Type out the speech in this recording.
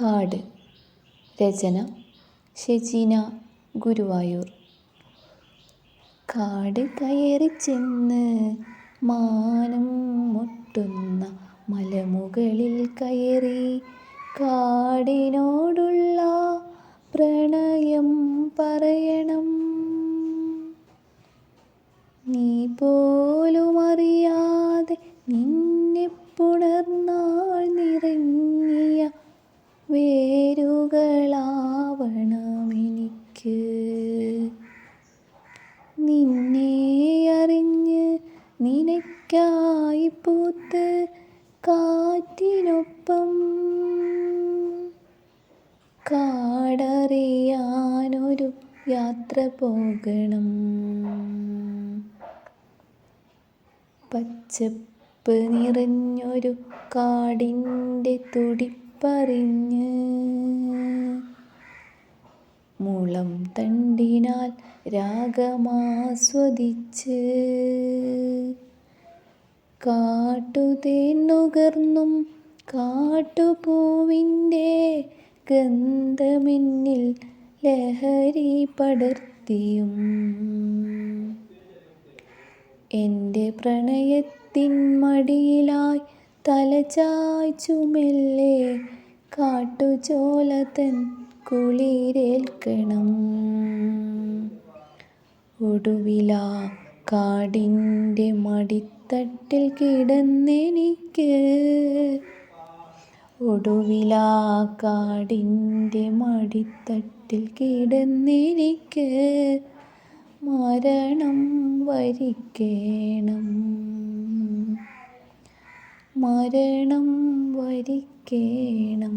കാട്. രചന ഷെജീന ഗുരുവായൂർ. കാട് കയറി ചെന്ന് മാനം മുട്ടുന്ന മലമുകളിൽ കയറി കാടിനോടുള്ള പ്രണയം പറയണം. നീ പോലും അറിയാതെ നിന്നെ പുണർന്നാൾ നിറങ്ങിയ വേരുകളാവണമെനിക്ക്. നിന്നെ അറിഞ്ഞ് നിനക്കായി പൂത്ത് കാറ്റിനൊപ്പം കാടറിയാനൊരു യാത്ര പോകണം. പച്ചപ്പ് നിറഞ്ഞൊരു കാടിന്റെ തുടിപ്പറിഞ്ഞ് മുളം തണ്ടിനാൽ രാഗമാസ്വദിച്ച് കാട്ടുതേൻ നുകർന്നും കാട്ടുപൂവിന്റെ ഗന്ധമെന്നിൽ ലഹരി പടർത്തിയും എന്റെ പ്രണയത്തിൻ മടിയിലായി തലചായ്ച്ചുമെല്ലെ കാട്ടുചോലതൻ കുളിരേൽക്കണം. ഒടുവില കാടിന്റെ മടിത്തട്ടിൽ കിടന്നെനിക്ക്. ഒടുവില കാടിന്റെ മടിത്തട്ടിൽ കിടന്നെനിക്ക്. മരണം വരിക്കേണം. മരണം വരിക്കേണം.